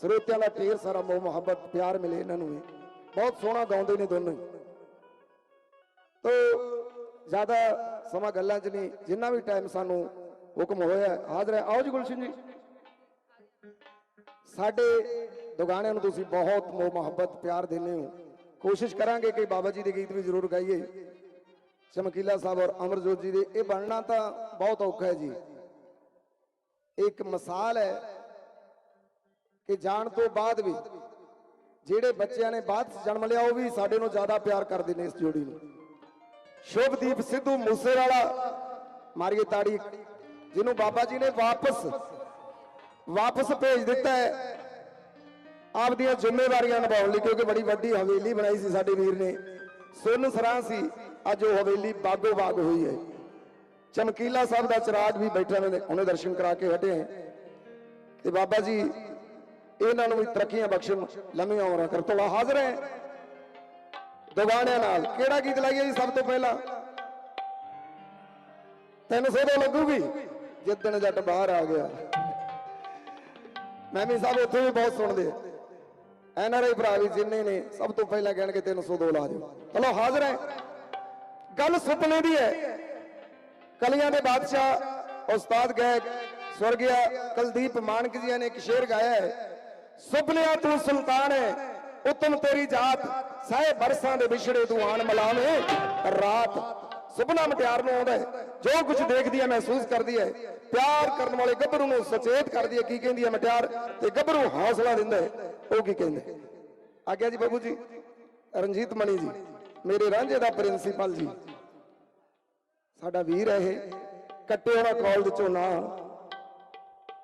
ਸਰੋਤਿਆਂ ਦਾ ਢੇਰ ਸਾਰਾ ਮੋਹ, ਮੁਹੱਬਤ, ਪਿਆਰ ਮਿਲੇ ਇਹਨਾਂ ਨੂੰ ਵੀ। ਬਹੁਤ ਸੋਹਣਾ ਗਾਉਂਦੇ ਨੇ ਦੋਨੋਂ ਹੀ। ਤੋ ਜ਼ਿਆਦਾ ਸਮਾਂ ਗੱਲਾਂ 'ਚ ਨਹੀਂ, ਜਿੰਨਾ ਵੀ ਟਾਈਮ ਸਾਨੂੰ ਹੁਕਮ ਹੋਇਆ, ਹਾਜ਼ਰ ਹੈ। ਆਓ ਜੀ ਗੁਲਸ਼ਨ ਜੀ। ਸਾਡੇ ਦੁਗਾਣਿਆਂ ਨੂੰ ਤੁਸੀਂ ਬਹੁਤ ਮੋਹ, ਮੁਹੱਬਤ, ਪਿਆਰ ਦਿੰਦੇ ਹੋ। ਕੋਸ਼ਿਸ਼ ਕਰਾਂਗੇ ਕਿ ਬਾਬਾ ਜੀ ਦੇ ਗੀਤ ਵੀ ਜ਼ਰੂਰ ਗਾਈਏ। ਚਮਕੀਲਾ ਸਾਹਿਬ ਔਰ ਅਮਰਜੋਤ ਜੀ ਦੇ, ਇਹ ਬਣਨਾ ਤਾਂ ਬਹੁਤ ਔਖਾ ਹੈ ਜੀ। ਇੱਕ ਮਿਸਾਲ ਹੈ ਕਿ ਜਾਣ ਤੋਂ ਬਾਅਦ ਵੀ ਜਿਹੜੇ ਬੱਚਿਆਂ ਨੇ ਬਾਅਦ 'ਚ ਜਨਮ ਲਿਆ, ਉਹ ਵੀ ਸਾਡੇ ਨੂੰ ਜ਼ਿਆਦਾ ਪਿਆਰ ਕਰਦੇ ਨੇ ਇਸ ਜੋੜੀ ਨੂੰ। ਸ਼ੁਭਦੀਪ ਸਿੱਧੂ ਮੂਸੇਵਾਲਾ, ਮਾਰੀਏ ਤਾੜੀ, ਜਿਹਨੂੰ ਬਾਬਾ ਜੀ ਨੇ ਵਾਪਸ ਵਾਪਸ ਭੇਜ ਦਿੱਤਾ ਹੈ। ਆਪਦੀਆਂ ਜ਼ਿੰਮੇਵਾਰੀਆਂ ਨਿਭਾਉਣ ਲਈ, ਕਿਉਂਕਿ ਬੜੀ ਵੱਡੀ ਹਵੇਲੀ ਬਣਾਈ ਸੀ ਸਾਡੇ ਵੀਰ ਨੇ। ਸੁੰਨ ਸਰਾਂ ਸੀ, ਅੱਜ ਉਹ ਹਵੇਲੀ ਬਾਗੋ ਬਾਗ ਹੋਈ ਹੈ। ਚਮਕੀਲਾ ਸਾਹਿਬ ਦਾ ਚਿਰਾਗ ਵੀ ਬੈਠਾ ਨੇ, ਉਹਨੇ ਦਰਸ਼ਨ ਕਰਾ ਕੇ ਹਟੇ ਹੈ। ਤੇ ਬਾਬਾ ਜੀ ਇਹਨਾਂ ਨੂੰ ਵੀ ਤਰੱਕੀਆਂ ਬਖਸ਼ਣ ਲੰਮੀਆਂ ਉਮਰਾਂ ਕਰ ਤੋਲਾ ਹਾਜ਼ਰ ਹੈ। ਦੁਗਾਣਿਆਂ ਨਾਲ ਕਿਹੜਾ ਗੀਤ ਲਾਈਏ ਜੀ ਸਭ ਤੋਂ ਪਹਿਲਾਂ? 300 ਤੋਂ ਲੱਗੂਗੀ, ਜਿੱਦਣ ਜੱਟ ਬਾਹਰ ਆ ਗਿਆ। ਮੈਂ ਵੀ ਸਾਹਿਬ ਉੱਥੇ ਵੀ ਬਹੁਤ ਸੁਣਦੇ ਐਨ ਆਰ ਆਈ ਭਰਾ ਵੀ ਜਿੰਨੇ ਨੇ, ਸਭ ਤੋਂ ਪਹਿਲਾਂ ਕਹਿਣਗੇ 302 ਲਾ ਦਿਓ। ਚਲੋ ਹਾਜ਼ਰ ਹੈ। ਗੱਲ ਸੁਪਨੇ ਦੀ ਹੈ। ਕਲੀਆਂ ਦੇ ਬਾਦਸ਼ਾਹ ਉਸਤਾਦ ਗਾਇਕ, ਸਵਰਗਿਆ ਕਲਦੀਪ ਮਾਨਕ ਜੀ ਨੇ ਇੱਕ ਸ਼ੇਰ ਗਾਇਆ ਹੈ। ਸੁਪਨਿਆਂ ਤੂੰ ਸੁਲਤਾਨ ਹੈ। ਉਤਮ ਤੇਰੀ ਜਾਤ, ਸਹਿ ਬਰਸਾਂ ਦੇ ਵਿਛੜੇ ਤੂੰ ਆਣ ਮਲਾਵੇਂ। ਰਾਤ ਸੁਪਨਾ ਮਟਿਆਰ ਨੂੰ ਆਉਂਦਾ ਜੋ ਕੁਝ ਦੇਖਦੀ ਹੈ, ਮਹਿਸੂਸ ਕਰਦੀ ਹੈ। ਪਿਆਰ ਕਰਨ ਵਾਲੇ ਗੱਭਰੂ ਨੂੰ ਸੁਚੇਤ ਕਰਦੀ ਹੈ। ਕੀ ਕਹਿੰਦੀ ਹੈ ਮਟਿਆਰ? ਤੇ ਗੱਭਰੂ ਹੌਸਲਾ ਦਿੰਦਾ ਹੈ। ਉਹ ਕੀ ਕਹਿੰਦੇ ਆ ਗਿਆ ਜੀ ਬਾਬੂ ਜੀ। ਰਣਜੀਤ ਮਣੀ ਜੀ, ਮੇਰੇ ਰਾਂਝੇ ਦਾ ਪ੍ਰਿੰਸੀਪਲ ਜੀ। ਸਾਡਾ ਵੀਰ ਹੈ ਇਹ। ਕੱਟੇ ਹੋਣਾ ਕਾਲਜ ਚੋਂ ਨਾ।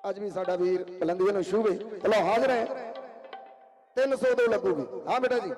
ਅੱਜ ਵੀ ਸਾਡਾ ਵੀਰ ਬਲੰਦੀਆਂ ਨੂੰ ਸ਼ੂਬੇ ਚਲੋ ਹਾਜ਼ਰ ਹੈ। 300 ਤੋਂ ਲੱਗੂਗੀ। ਹਾਂ ਬੇਟਾ ਜੀ।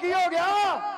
ਕੀ ਹੋ ਗਿਆ?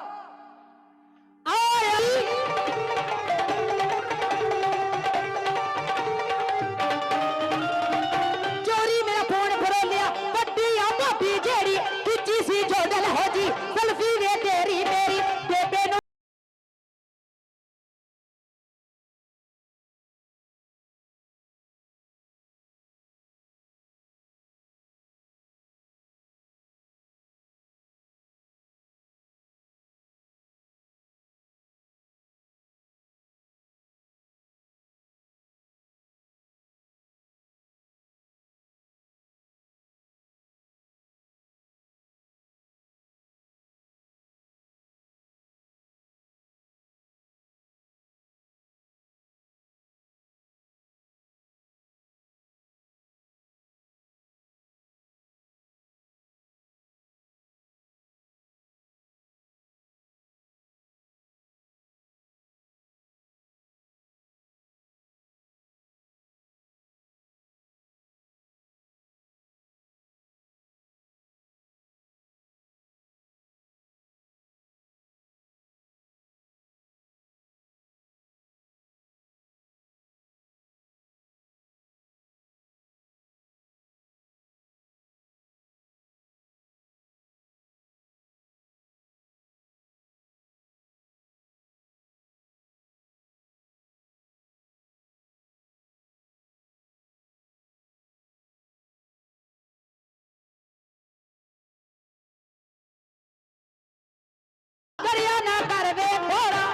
कर दे थोड़ा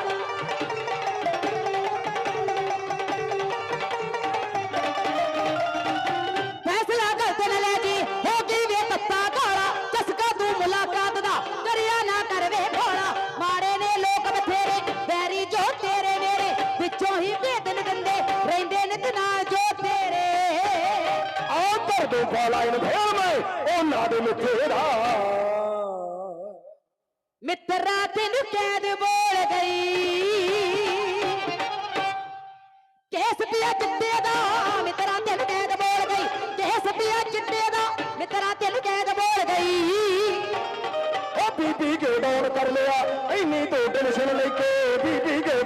फैसला ने लोग बथेरे, बैरी जो तेरे मेरे पिछों ही भेदन गंदे रेंदे फेर में ओ ना दे मिथेरा ਮਿੱਤਰਾ ਤੈਨੂੰ ਕੈਦ ਬੋਲ ਗਈ। ਕੇਸ ਪਿਆ ਚਿੱਟੇ ਦਾ, ਮਿੱਤਰਾ ਤੈਨੂੰ ਕੈਦ ਬੋਲ ਗਈ। ਕੇਸ ਪਿਆ ਚਿੱਟੇ ਦਾ, ਮਿੱਤਰਾ ਤੈਨੂੰ ਕੈਦ ਬੋਲ ਗਈ। ਉਹ ਬੀਬੀ ਕੇ ਡਾਊਨ ਕਰ ਲਿਆ, ਇੰਨੀ ਤੋਂ ਟੈਨਸ਼ਨ ਲੈ ਕੇ, ਬੀਬੀ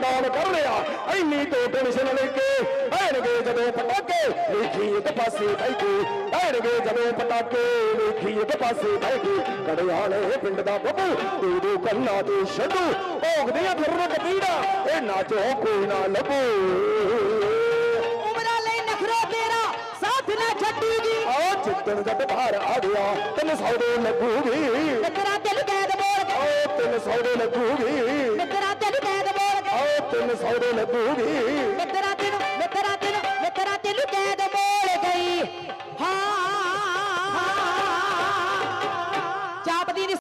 ਡਾਊਨ ਕਰ ਲਿਆ। ਇੰਨੀ ਤੋਂ ਟੈਨਸ਼ਨ ਲੈ ਕੇ ਆਣਗੇ ਜਦੋਂ ਪਟਾਕੇ। ਵੇਖੀ ਇੱਕ ਪਾਸੇ ਬਹਿ ਕੇ ਆਣਗੇ ਜਦੋਂ ਪਟਾਕੇ। ਵੇਖੀ ਇੱਕ ਪਾਸੇ ਕੇ ਕੜਿਆਲੇ ਪਿੰਡ ਦਾ ਬੱਬੂ ਤੂੰ ਦੋ ਕੰਨਾਂ ਤੇ ਛੱਡੂ। ਭੋਗਦੀਆਂ ਫਿਰਨ ਕਤੀੜਾ ਇਹ ਨਾਚੋ ਕੋਈ ਨਾ ਲੱਭੂ। ਉਮਰਾਂ ਲਈ ਨਖਰਾ ਤੇਰਾ ਸਾਥ ਨਾ ਛੱਡੂਗੀ ਆ ਚਿੱਤਨ ਜੱਟ ਬਾਹਰ ਆ ਗਿਆ ਤੈਨੂੰ ਸੌਦੇ ਲੱਗੂਗੀ। ਮਿੱਤਰਾ ਤੈਨੂੰ ਕੈਦ ਬੋਲ ਆ ਤੈਨੂੰ ਸੌਦੇ ਲੱਗੂਗੀ। ਮਿੱਤਰਾ ਤੈਨੂੰ ਕੈਦ